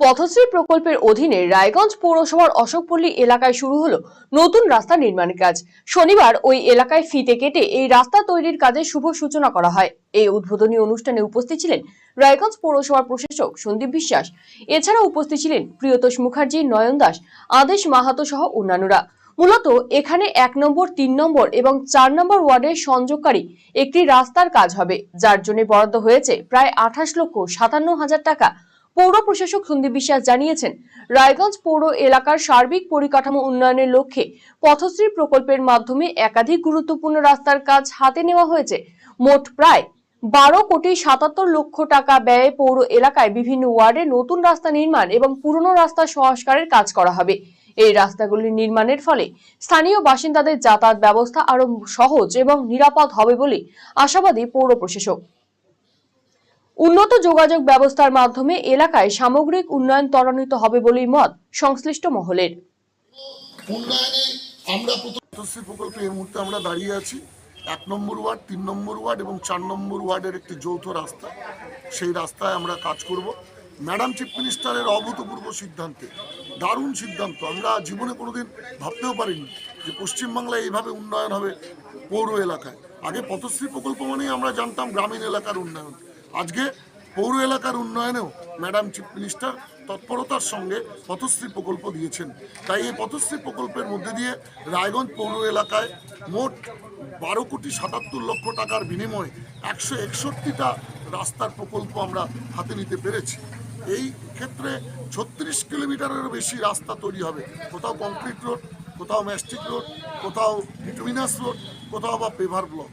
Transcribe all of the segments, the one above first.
পথশ্রী প্রকল্পের অধীনে রায়গঞ্জ পৌরসভার অশোকপল্লী এলাকায় শুরু হলো নতুন রাস্তা নির্মাণের কাজ। শনিবার ওই এলাকায় ফিতে কেটে এই রাস্তা তৈরির কাজে শুভ সূচনা করা হয়। এই উদ্বোধনী অনুষ্ঠানে উপস্থিত ছিলেন রায়গঞ্জ পৌরসভার প্রশাসক সন্দীপ বিশ্বাস। এছাড়া উপস্থিত ছিলেন প্রিয়তোষ মুখার্জি, নয়ন দাস, আদেশ মাহাতো সহ অন্যান্যরা। মূলত এখানে এক নম্বর, তিন নম্বর এবং চার নম্বর ওয়ার্ডের সংযোগকারী একটি রাস্তার কাজ হবে, যার জন্য বরাদ্দ হয়েছে প্রায় আঠাশ লক্ষ সাতান্ন হাজার টাকা। পৌর প্রশাসক সন্দীপ বিশ্বাস জানিয়েছেন, রায়গঞ্জ পৌর এলাকার সার্বিক পরিকাঠামো উন্নয়নের লক্ষ্যে পথশ্রী প্রকল্পের মাধ্যমে একাধিক গুরুত্বপূর্ণ রাস্তার কাজ হাতে নেওয়া হয়েছে। মোট প্রায় বারো কোটি সাতাত্তর লক্ষ টাকা ব্যয়ে পৌর এলাকায় বিভিন্ন ওয়ার্ডে নতুন রাস্তা নির্মাণ এবং পুরনো রাস্তা সংস্কারের কাজ করা হবে। এই রাস্তাগুলি নির্মাণের ফলে স্থানীয় বাসিন্দাদের যাতায়াত ব্যবস্থা আরও সহজ এবং নিরাপদ হবে বলে আশাবাদী পৌর প্রশাসক। উন্নত যোগাযোগ ব্যবস্থার মাধ্যমে এলাকায় সামগ্রিক উন্নয়ন ত্বরান্বিত হবে বলেই মত সংশ্লিষ্ট মহলের। আমরা এই মুহূর্তে আমরা দাঁড়িয়ে আছি। এক নম্বর ওয়ার্ড, তিন নম্বর ওয়ার্ড এবং চার নম্বর ওয়ার্ডের একটি যৌথ রাস্তা। সেই রাস্তায় আমরা কাজ করব। ম্যাডাম চিফ মিনিস্টারের অভূতপূর্ব সিদ্ধান্তে, দারুণ সিদ্ধান্ত। আমরা জীবনে কোনোদিন ভাবতেও পারিনি যে পশ্চিমবাংলায় এইভাবে উন্নয়ন হবে পৌর এলাকায়। আগে পথশ্রী প্রকল্প মানেই আমরা জানতাম গ্রামীণ এলাকার উন্নয়ন। আজকে পৌর এলাকার উন্নয়নেও ম্যাডাম চিফ মিনিস্টার তৎপরতার সঙ্গে পথশ্রী প্রকল্প দিয়েছেন। তাই এই পথশ্রী প্রকল্পের মধ্যে দিয়ে রায়গঞ্জ পৌর এলাকায় মোট বারো কোটি সাতাত্তর লক্ষ টাকার বিনিময়ে একশো একষট্টিটা রাস্তার প্রকল্প আমরা হাতে নিতে পেরেছি। এই ক্ষেত্রে ছত্রিশ কিলোমিটারেরও বেশি রাস্তা তৈরি হবে। কোথাও কংক্রিট রোড, কোথাও ম্যাস্টিক রোড, কোথাও ভিটামিনাস রোড, কোথাও বা পেভার ব্লক।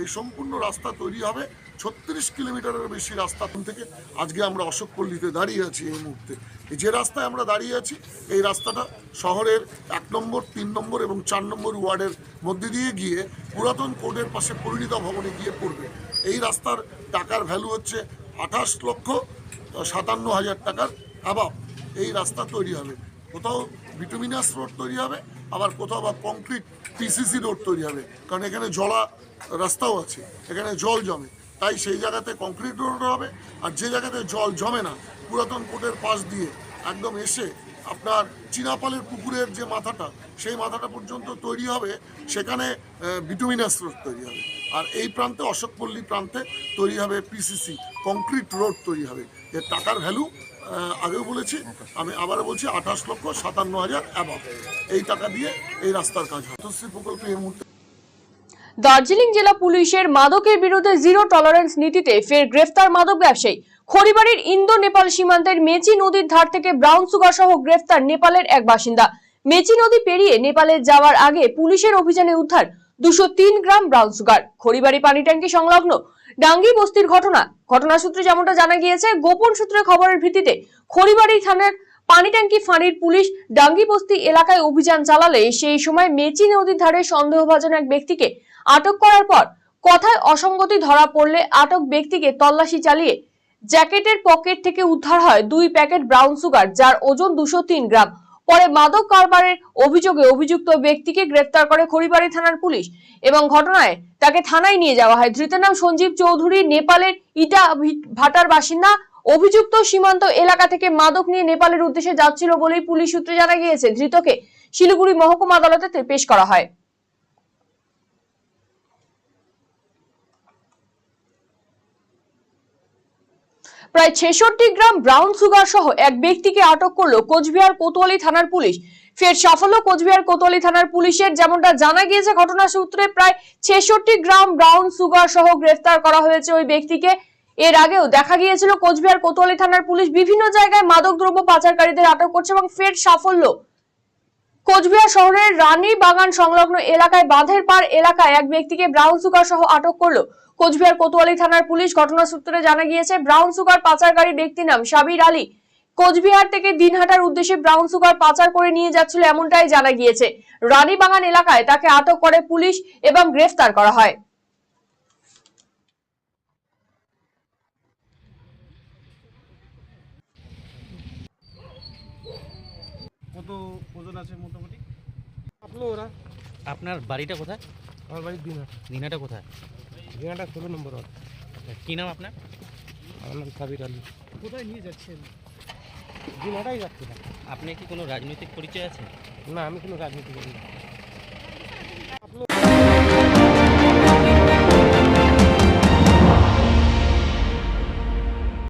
এই সম্পূর্ণ রাস্তা তৈরি হবে। ছত্রিশ কিলোমিটারের বেশি রাস্তা থেকে আজকে আমরা অশোকপল্লীতে দাঁড়িয়ে আছি এই মুহূর্তে। যে রাস্তায় আমরা দাঁড়িয়ে আছি, এই রাস্তাটা শহরের এক নম্বর, তিন নম্বর এবং চার নম্বর ওয়ার্ডের মধ্যে দিয়ে গিয়ে পুরাতন কোর্টের পাশে পরিণীতা ভবনে গিয়ে পড়বে। এই রাস্তার টাকার ভ্যালু হচ্ছে আঠাশ লক্ষ সাতান্ন হাজার টাকার অ্যাবাব এই রাস্তা তৈরি হবে। কোথাও ভিটামিনাস রোড তৈরি হবে, আবার কোথাও বা কংক্রিট পিসিসি রোড তৈরি হবে। কারণ এখানে জলা রাস্তাও আছে, এখানে জল জমে। তাই সেই জায়গাতে কংক্রিট রোড হবে, আর যে জায়গাতে জল জমে না, পুরাতন কোর্টের পাশ দিয়ে একদম এসে আপনার চিনাপালের পুকুরের যে মাথাটা, সেই মাথাটা পর্যন্ত তৈরি হবে, সেখানে বিটুমিনাস রোড তৈরি হবে। আর এই প্রান্তে, অশোকপল্লী প্রান্তে তৈরি হবে পিসিসি কংক্রিট রোড তৈরি হবে। এর টাকার ভ্যালু আগেও বলেছি, আমি আবারও বলছি, আঠাশ লক্ষ সাতান্ন হাজার অ্যাবাব এই টাকা দিয়ে এই রাস্তার কাজ হবে। পথশ্রী প্রকল্পে এই মুহূর্তে দার্জিলিং জেলা পুলিশের মাদকের বিরুদ্ধে জিরো টলারেন্স নীতিতে ফের গ্রেফতার মাদক ব্যবসায়ী। খড়িবাড়ির ইন্দো নেপাল সীমান্তের মেচি নদীর ধার থেকে ব্রাউন সুগার সহ গ্রেফতার নেপালের এক বাসিন্দা। মেচি নদী পেরিয়ে নেপালে যাওয়ার আগে পুলিশের অভিযানে উদ্ধার দুশো তিন গ্রাম ব্রাউন সুগার, খড়িবাড়ি পানি ট্যাঙ্কি সংলগ্ন ডাঙ্গি বস্তির ঘটনা। ঘটনা সূত্রে যেমনটা জানা গিয়েছে, গোপন সূত্রে খবরের ভিত্তিতে খড়িবাড়ি থানার পানি ট্যাঙ্কি ফাঁড়ির পুলিশ ডাঙ্গি বস্তি এলাকায় অভিযান চালালে সেই সময় মেচি নদীর ধারে সন্দেহভাজন এক ব্যক্তিকে আটক করার পর কথায় অসঙ্গতি ধরা পড়লে আটক ব্যক্তিকে তল্লাশি চালিয়ে জ্যাকেটের পকেট থেকে উদ্ধার হয় দুই প্যাকেট ব্রাউন সুগার, যার ওজন দুশো গ্রাম। পরে মাদক কারবারের অভিযোগে অভিযুক্ত ব্যক্তিকে গ্রেফতার করে খড়িবাড়ি থানার পুলিশ এবং ঘটনায় তাকে থানায় নিয়ে যাওয়া হয়। ধৃতের নাম সঞ্জীব চৌধুরী, নেপালের ইটা ভাটার বাসিন্দা। অভিযুক্ত সীমান্ত এলাকা থেকে মাদক নিয়ে নেপালের উদ্দেশ্যে যাচ্ছিল বলেই পুলিশ সূত্রে জানা গিয়েছে। ধৃতকে শিলিগুড়ি মহকুমা আদালতে পেশ করা হয়। প্রায় ছেষট্টি গ্রাম ব্রাউন সুগার সহ এক ব্যক্তিকে আটক করল কোচবিহার কোতোয়ালি থানার পুলিশ। ফের সাফল্য কোচবিহার কোতোয়ালি থানার পুলিশের, যেমনটা জানা গিয়েছে ঘটনা সূত্রে প্রায় ছেষট্টি গ্রাম ব্রাউন সুগার সহ গ্রেফতার করা হয়েছে ওই ব্যক্তিকে। এর আগেও দেখা গিয়েছিল কোচবিহার কোতোয়ালি থানার পুলিশ বিভিন্ন জায়গায় মাদক দ্রব্য পাচারকারীদের আটক করছে এবং ফের সাফল্য কোচবিহার শহরের রানী বাগান সংলগ্ন এলাকায় বাঁধের পার এলাকায় এক ব্যক্তিকে ব্রাউন সুগার সহ আটক করল। কোচবিহার কোতোয়ালি থানার পুলিশ ঘটনা সূত্রে জানা গিয়েছে, ব্রাউন সুগার পাচারকারী ব্যক্তির নাম সাবির আলী। কোচবিহার থেকে দিনহাটার উদ্দেশ্যে ব্রাউন সুগার পাচার করে নিয়ে যাচ্ছিল এমনটাই জানা গিয়েছে। রানী বাগান এলাকায় তাকে আটক করে পুলিশ এবং গ্রেফতার করা হয় কত ওজন আছে মোটামুটি। আপলো ওরা? আপনার বাড়িটা কোথায়? আমার বাড়ির দিনা। দিনাটা কোথায়? দিনাটা ষোলো নম্বর ওয়ার্ড। কি নাম আপনার? আমার নাম সাবির আলী। কোথায় নিয়ে যাচ্ছেন? দিনাটাই যাচ্ছে যাচ্ছিলাম আপনি কি কোনো রাজনৈতিক পরিচয় আছে না আমি কোনো রাজনীতি করি না।